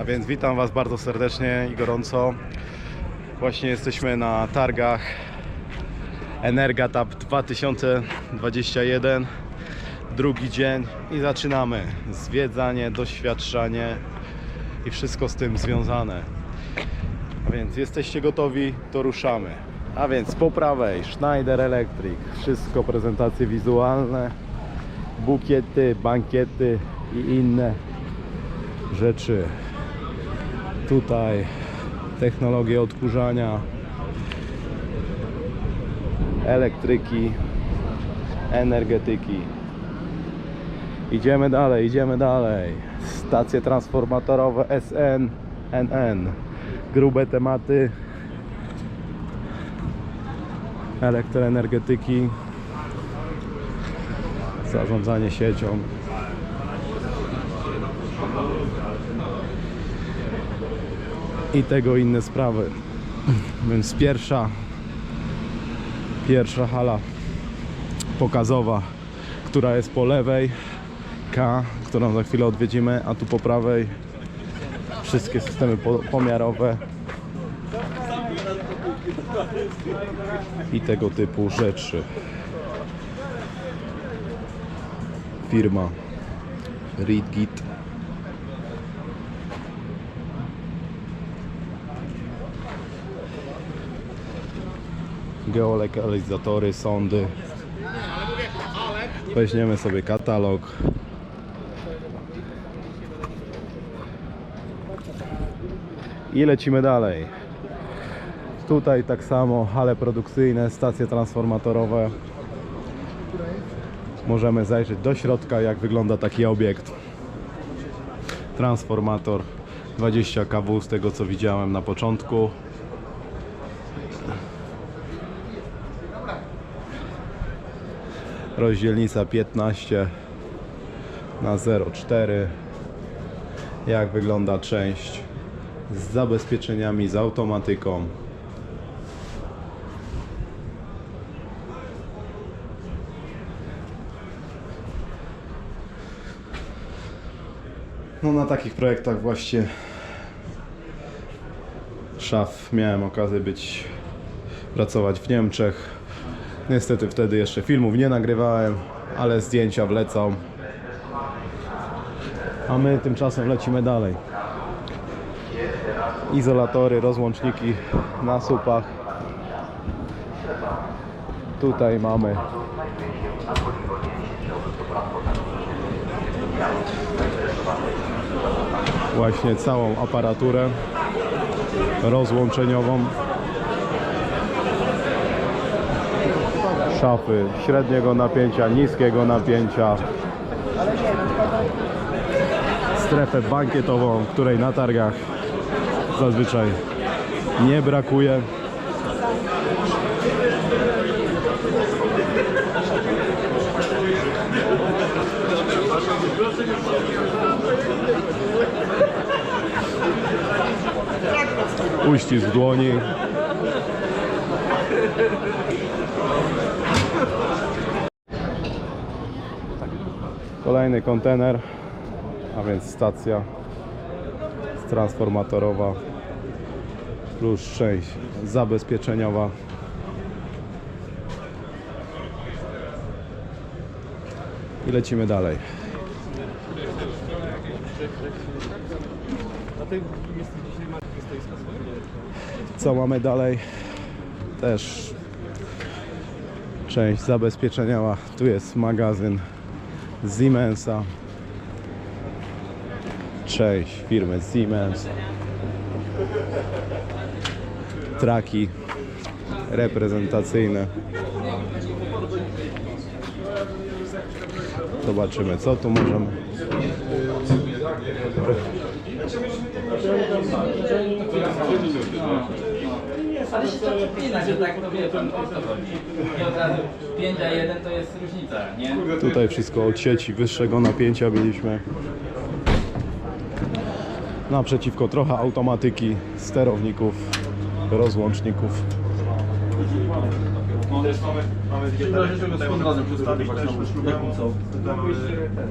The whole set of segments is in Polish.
A więc witam Was bardzo serdecznie i gorąco. Właśnie jesteśmy na targach Energatap 2021. Drugi dzień i zaczynamy. Zwiedzanie, doświadczanie i wszystko z tym związane. A więc jesteście gotowi, to ruszamy. A więc po prawej Schneider Electric. Wszystko prezentacje wizualne, bukiety, bankiety i inne rzeczy. Tutaj technologie odkurzania, elektryki, energetyki. Idziemy dalej, idziemy dalej. Stacje transformatorowe SN, NN. Grube tematy elektroenergetyki, zarządzanie siecią. I tego inne sprawy. Więc pierwsza pierwsza hala pokazowa, która jest po lewej K, którą za chwilę odwiedzimy, a tu po prawej wszystkie systemy po- pomiarowe i tego typu rzeczy. Firma Readgit. Geolokalizatory, sondy. Weźmiemy sobie katalog. I lecimy dalej. Tutaj tak samo hale produkcyjne, stacje transformatorowe. Możemy zajrzeć do środka, jak wygląda taki obiekt. Transformator 20 kW z tego co widziałem na początku. Rozdzielnica 15 na 0,4. Jak wygląda część z zabezpieczeniami, z automatyką. No na takich projektach właśnie szaf miałem okazję być pracować w Niemczech. Niestety wtedy jeszcze filmów nie nagrywałem, ale zdjęcia wlecą. A my tymczasem lecimy dalej. Izolatory, rozłączniki na słupach. Tutaj mamy właśnie całą aparaturę rozłączeniową. Szafy średniego napięcia, niskiego napięcia. Strefę bankietową, której na targach zazwyczaj nie brakuje. Uścisk dłoni. Kolejny kontener, a więc stacja transformatorowa plus część zabezpieczeniowa. I lecimy dalej. Co mamy dalej? Też część zabezpieczeniowa. Tu jest magazyn Siemensa. Część firmy Siemens. Traki reprezentacyjne. Zobaczymy co tu możemy. Ale się to przypina, że tak to wie pan o co chodzi. Nie od razu 5 a 1 to jest różnica, nie? Tutaj wszystko od sieci wyższego napięcia mieliśmy. Naprzeciwko trochę automatyki, sterowników, rozłączników.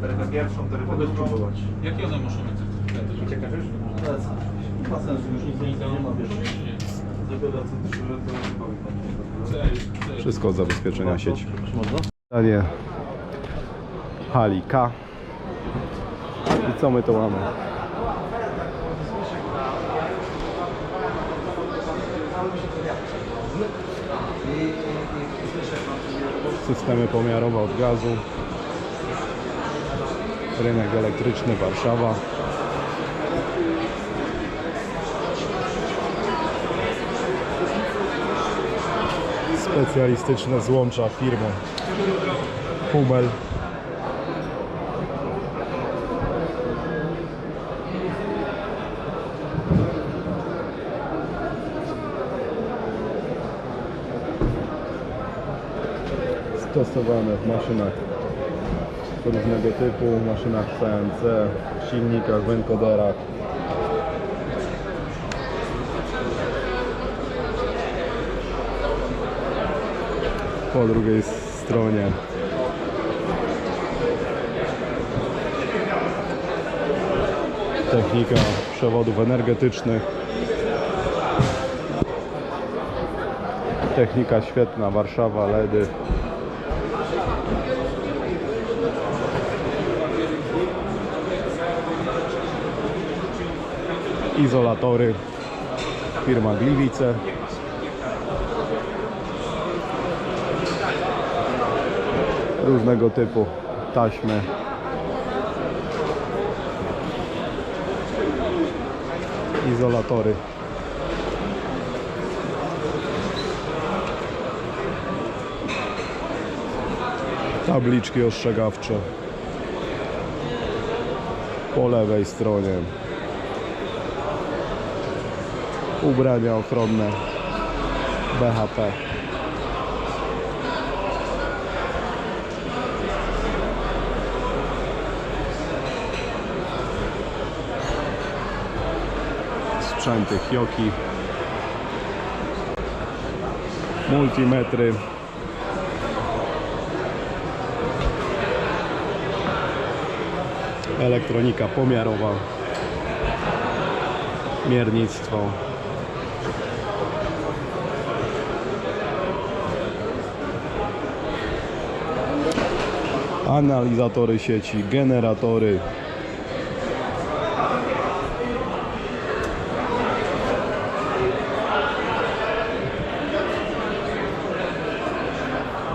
Taryfę pierwszą, taryfę drugą. Jakie one muszą być? Ciekawiesz? Ma sensu, już nic nie ma, wiesz. Wszystko od zabezpieczenia sieci. Zdanie hali K. I co my tu mamy? Systemy pomiarowe od gazu. Rynek elektryczny Warszawa. Specjalistyczne złącza firmy Hummel. Stosowane w maszynach różnego typu, maszynach CNC, silnikach, wenkoderach. Po drugiej stronie technika przewodów energetycznych. Technika świetna, Warszawa, LEDy. Izolatory, firma Gliwice. Różnego typu taśmy. Izolatory. Tabliczki ostrzegawcze. Po lewej stronie. Ubrania ochronne. BHP. Sprzęty Hioki, multimetry, elektronika pomiarowa, miernictwo. Analizatory sieci, generatory,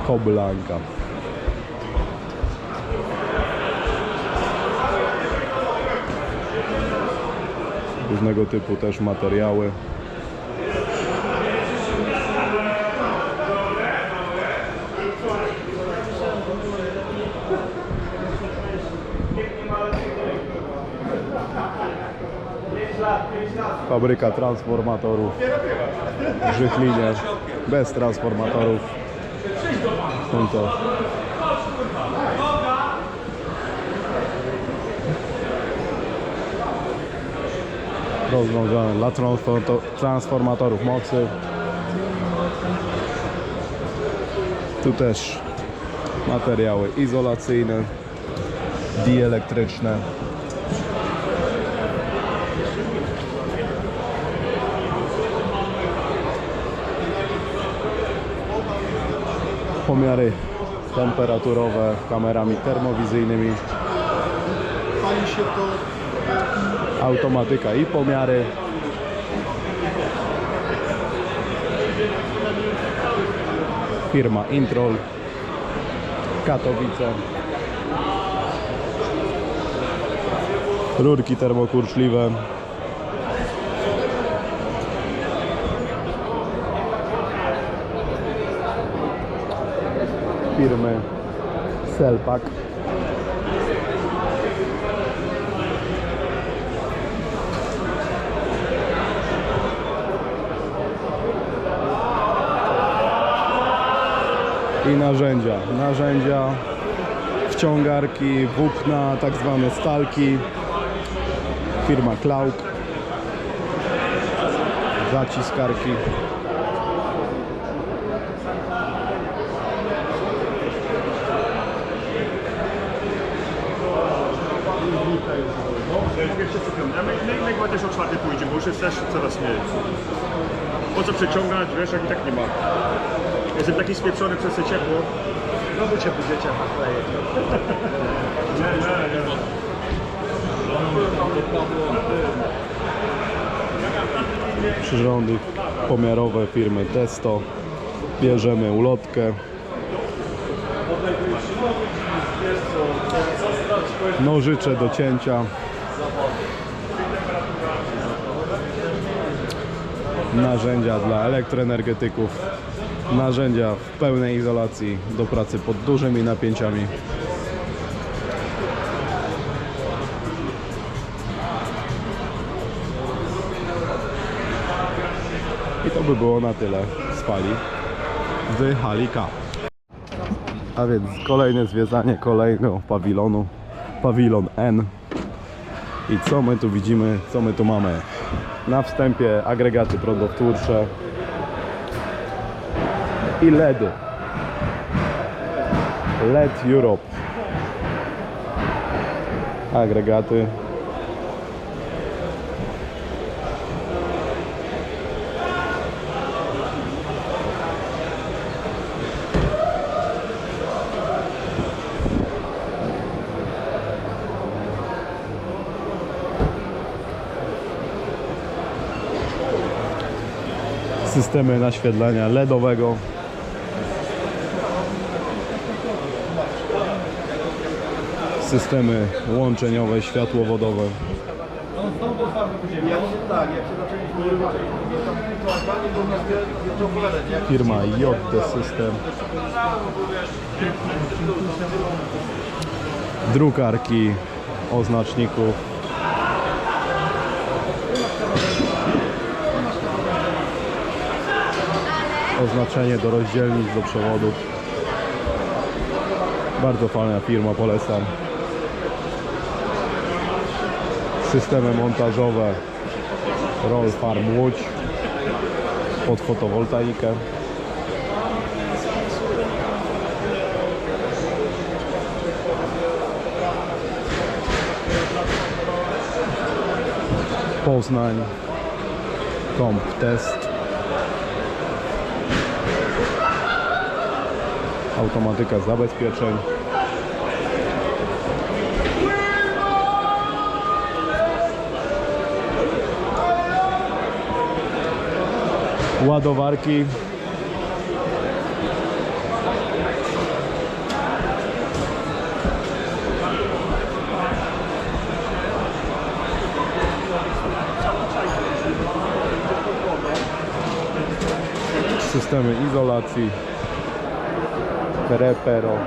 Koblanka. Różnego typu też materiały. Fabryka transformatorów. Żychlinie bez transformatorów. Są to rozwiązane dla transformato- transformatorów mocy. Tu też materiały izolacyjne, dielektryczne. Pomiary temperaturowe kamerami termowizyjnymi. Pali się to automatyka i pomiary. Firma Introl Katowice. Rurki termokurczliwe. Firmy Selpak. i narzędzia. Narzędzia, wciągarki, włókna, tak zwane stalki. Firma Klauk. Zaciskarki. Czwarty pójdzie, bo już jest też coraz mniej. Po co przeciągać, wiesz, jak i tak nie ma. Jestem taki spieprzony przez te ciepło. No bo ciepło dzieciak nakleje. Nie, nie, nie. Przyrządy pomiarowe firmy Testo. Bierzemy ulotkę. Nożycze do cięcia. Narzędzia dla elektroenergetyków. Narzędzia w pełnej izolacji do pracy pod dużymi napięciami. I to by było na tyle z pali w. A więc kolejne zwiedzanie kolejnego pawilonu, pawilon N. I co my tu widzimy, co my tu mamy? Na wstępie agregaty prądowtórcze i LEDy. LED Europe. Agregaty. Systemy naświetlania LEDowego. Systemy łączeniowe, światłowodowe. Firma JD System. Drukarki oznaczników. Oznaczenie do rozdzielnic, do przewodów. Bardzo fajna firma, polecam. Systemy montażowe Roll Farm Łódź pod fotowoltaikę. Poznań Komp Test Automatyka zabezpieczeń. Ładowarki. Systemy izolacji Repero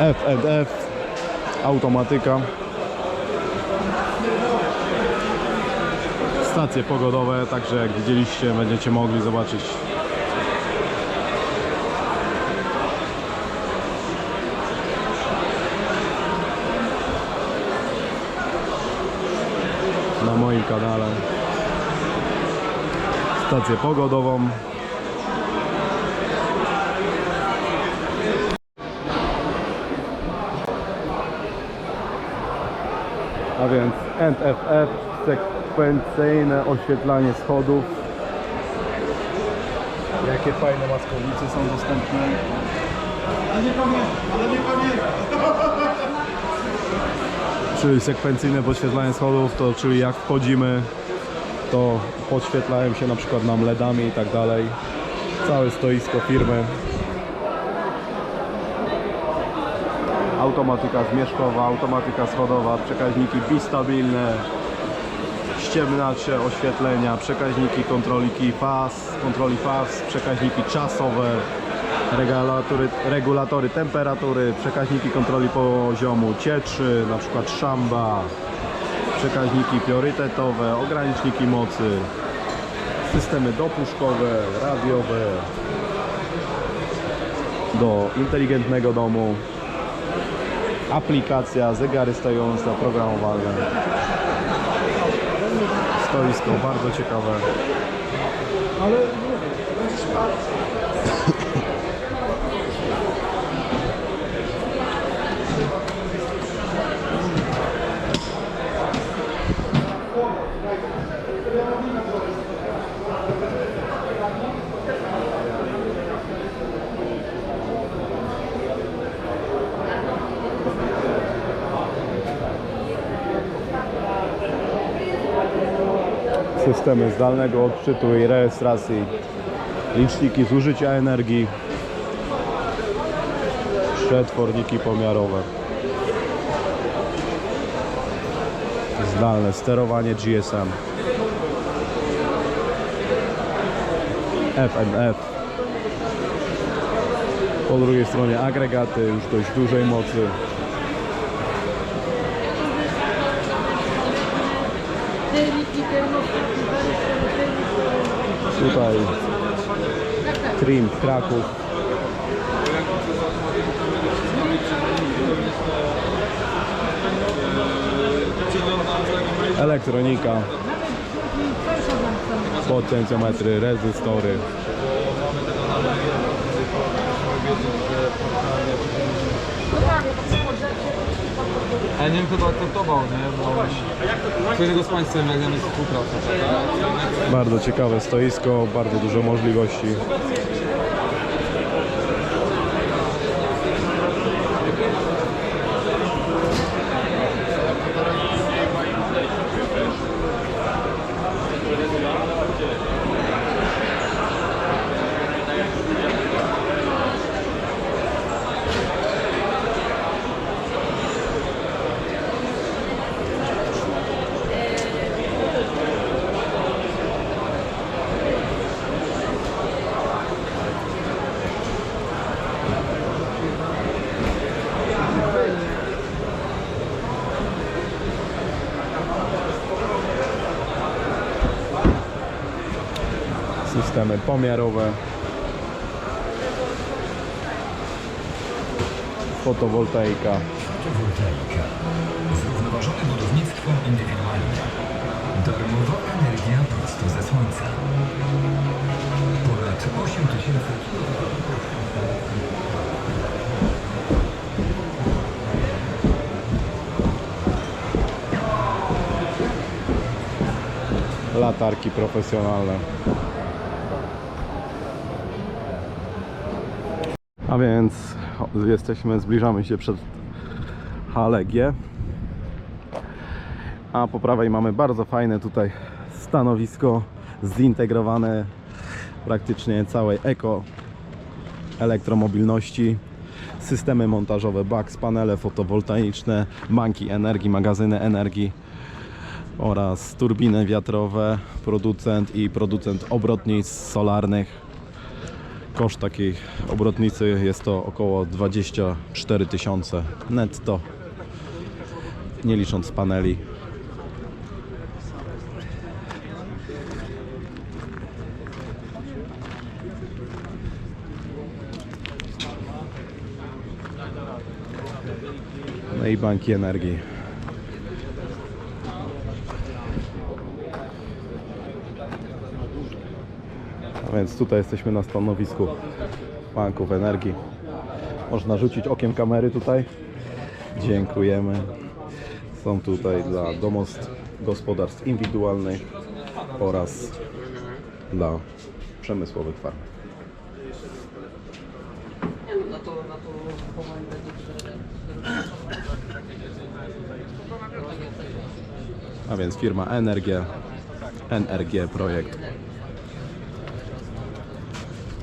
F&F automatyka. Stacje pogodowe, także jak widzieliście będziecie mogli zobaczyć na moim kanale stację pogodową A więc NFF, sekwencyjne oświetlanie schodów. Jakie fajne maskowice są dostępne. Czyli sekwencyjne podświetlanie schodów, to czyli jak wchodzimy, to podświetlają się na przykład nam LEDami i tak dalej. Całe stoisko firmy. automatyka zmierzchowa, automatyka schodowa, przekaźniki bistabilne, ściemnacze oświetlenia, przekaźniki kontroliki faz, kontroli faz, przekaźniki czasowe, regulatory, regulatory temperatury, przekaźniki kontroli poziomu cieczy, na przykład szamba, przekaźniki priorytetowe, ograniczniki mocy, systemy dopuszkowe, radiowe, do inteligentnego domu, aplikacja, zegary stojące, oprogramowane. stoisko, bardzo ciekawe. Systemy zdalnego odczytu i rejestracji, liczniki zużycia energii, przetworniki pomiarowe, zdalne sterowanie GSM, FMF. Po drugiej stronie agregaty już dość dużej mocy. Tutaj Trim Kraków. Elektronika. Potencjometry, rezystory. A ja nie wiem kto to akceptował, nie? Bo którego z Państwem jak jest współpraca, prawda? Bardzo ciekawe stoisko, bardzo dużo możliwości. Systemy pomiarowe. Fotowoltaika. Fotowoltaika. Zrównoważone budownictwo indywidualne. Darmowa energia prosto ze słońca. Ponad 8000 latarki profesjonalne. Więc jesteśmy, zbliżamy się przed halę G. A po prawej mamy bardzo fajne tutaj stanowisko zintegrowane praktycznie całej eko elektromobilności. Systemy montażowe, BAX, panele fotowoltaiczne, banki energii, magazyny energii oraz turbiny wiatrowe, producent i producent obrotnic solarnych. Koszt takiej obrotnicy jest to około 24 tysiące netto, nie licząc paneli. No i banki energii. Więc tutaj jesteśmy na stanowisku banków energii. Można rzucić okiem kamery tutaj. Dziękujemy. Są tutaj dla domostw, gospodarstw indywidualnych oraz dla przemysłowych farm. A więc firma Energia, NRG Projekt,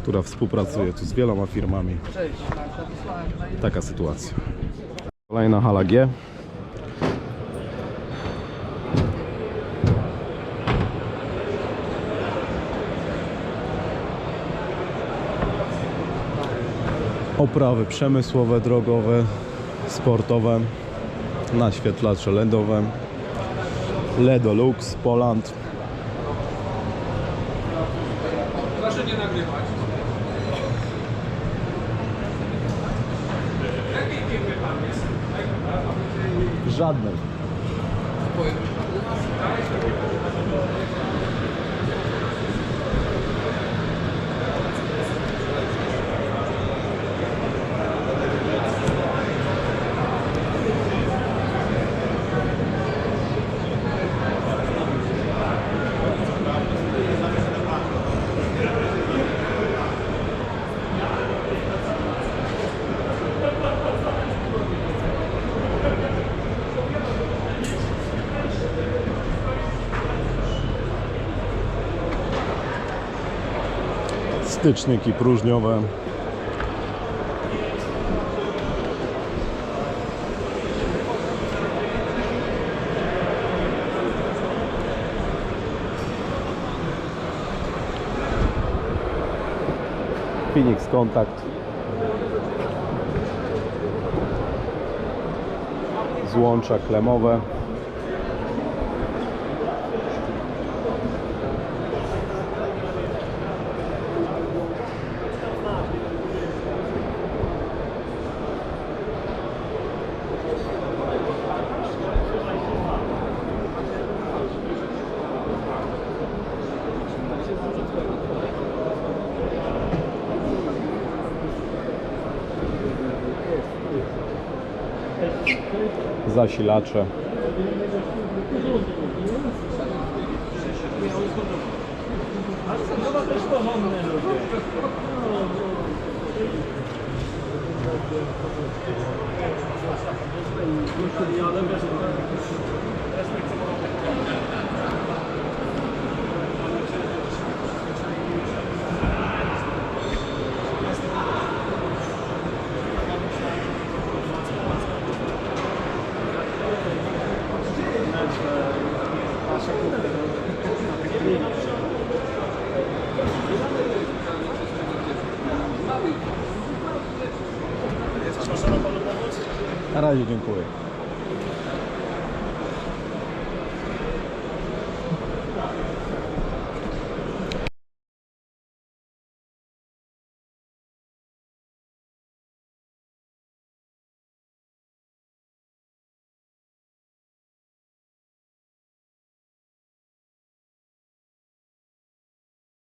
która współpracuje tu z wieloma firmami. Taka sytuacja. Kolejna hala G. Oprawy przemysłowe, drogowe, sportowe, naświetlacze LEDowe, LEDolux, Poland. Proszę nie nagrywać. usado mesmo. Wtyczniki próżniowe. Phoenix Contact. Złącza klemowe. Zasilacze. 是有点贵